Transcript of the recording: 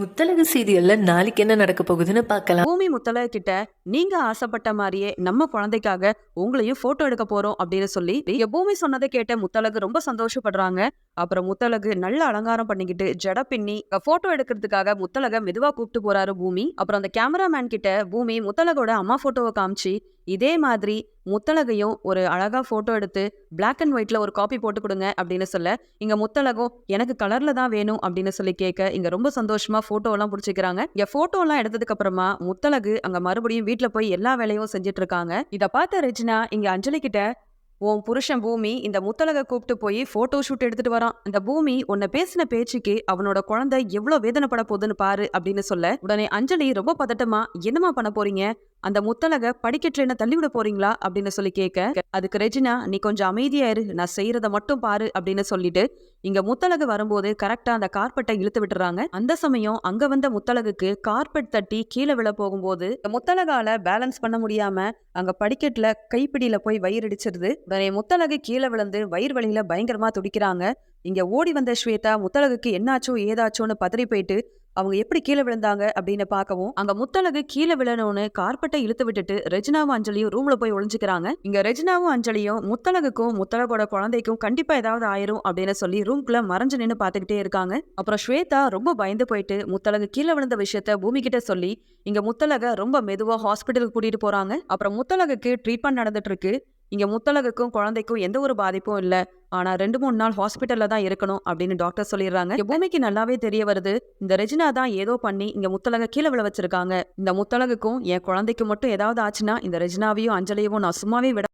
முத்தலகு சீரியல்ல நாளைக்கு என்ன நடக்க போகுதுன்னு பார்க்கலாம். பூமி முத்தலக கிட்ட நீங்க ஆசைப்பட்ட மாதிரியே நம்ம குழந்தைக்காக உங்களையும் போட்டோ எடுக்க போறோம் அப்படின்னு சொல்லி இங்க பூமி சொன்னதை கேட்ட முத்தலகு ரொம்ப சந்தோஷப்படுறாங்க. அப்புறம் முத்தலகு நல்ல அலங்காரம் பண்ணிக்கிட்டு ஜட பின்னி போட்டோ எடுக்கிறதுக்காக முத்தலக மெதுவா கூப்பிட்டு போறாரு பூமி. அப்புறம் அந்த கேமராமேன் கிட்ட பூமி முத்தலகோட அம்மா போட்டோவை காமிச்சு இதே மாதிரி முத்தலகையும் ஒரு அழகா போட்டோ எடுத்து பிளாக் அண்ட் ஒயிட்ல ஒரு காப்பி போட்டு கொடுங்க அப்படின்னு சொல்ல இங்க முத்தலகம் எனக்கு கலர்ல தான் வேணும் அப்படின்னு சொல்லி கேட்க இங்க ரொம்ப சந்தோஷமா போட்டோ எல்லாம் பிடிச்சிக்கிறாங்க. இங்க போட்டோ எல்லாம் எடுத்ததுக்கு அப்புறமா முத்தலகு அங்க மறுபடியும் வீட்டுல போய் எல்லா வேலையும் செஞ்சுட்டு இருக்காங்க இத பார்த்த ரெஜினா இங்க அஞ்சலி கிட்ட உன் புருஷன் பூமி இந்த முத்தலக கூப்பிட்டு போய் போட்டோ ஷூட் எடுத்துட்டு வரான். இந்த பூமி உன்னை பேசின பேச்சுக்கு அவனோட குழந்தை எவ்வளவு வேதனைப்பட போகுதுன்னு பாரு அப்படின்னு சொல்ல உடனே அஞ்சலி ரொம்ப பதட்டமா என்னமா பண்ண போறீங்க? அந்த முத்தலக படிக்கட்டுல தள்ளி விட போறீங்களா? அப்படின்னு சொல்லி கேட்க அதுக்கு ரெஜினா நீ கொஞ்சம் அமைதியா இரு நான் செய்யறத மட்டும் பாரு அப்படின்னு சொல்லிட்டு இங்க முத்தலகு வரும்போது கரெக்டா அந்த கார்பெட்டை இழுத்து விட்டுறாங்க. அந்த சமயம் அங்க வந்த முத்தலகுக்கு கார்பெட் தட்டி கீழே விழ போகும்போது முத்தலகால பேலன்ஸ் பண்ண முடியாம அங்க படிக்கட்டுல கைப்பிடியில போய் வயிறு இடிச்சிருது. உடனே முத்தலகு கீழே விழுந்து வயிறு வலியில பயங்கரமா துடிக்கிறாங்க. இங்க ஓடி வந்த ஸ்வேதா முத்தலகுக்கு என்னாச்சோ ஏதாச்சோன்னு பதறி போயிட்டு அவங்க எப்படி கீழே விழுந்தாங்க அப்படின்னு பார்க்கவும் அங்க முத்தலகு கீழே விழணும்னு கார்பெட்டை இழுத்து விட்டுட்டு ரெஜினாவும் அஞ்சலியும் ரூம்ல போய் ஒளிஞ்சுக்கிறாங்க. இங்க ரெஜினாவும் அஞ்சலியும் முத்தலகுக்கும் முத்தலகோட குழந்தைக்கும் கண்டிப்பா ஏதாவது ஆயிரும் அப்படின்னு சொல்லி ரூம்குள்ள மறைஞ்சு நின்னு பாத்துக்கிட்டே இருக்காங்க. அப்புறம் ஸ்வேதா ரொம்ப பயந்து போயிட்டு முத்தழகு கீழே விழுந்த விஷயத்த பூமி கிட்ட சொல்லி இங்க முத்தழக ரொம்ப மெதுவா ஹாஸ்பிட்டலுக்கு கூட்டிட்டு போறாங்க. அப்புறம் முத்தலகுக்கு ட்ரீட்மெண்ட் நடந்துட்டு இருக்கு. இங்க முத்தலகுக்கும் குழந்தைக்கும் எந்த ஒரு பாதிப்பும் இல்லை. ஆனால் ரெண்டு மூணு நாள் ஹாஸ்பிட்டல்ல தான் இருக்கணும் அப்படின்னு டாக்டர் சொல்லிடுறாங்க. பூமிக்கு நல்லாவே தெரிய வருது. இந்த ரெஜினா தான் ஏதோ பண்ணி இங்க முத்தலக கீழே விழ வச்சிருக்காங்க. இந்த முத்தலகுக்கும் என் குழந்தைக்கு மட்டும் ஏதாவது ஆச்சுன்னா இந்த ரெஜினாவையும் அஞ்சலியவும் நான் சும்மாவே விட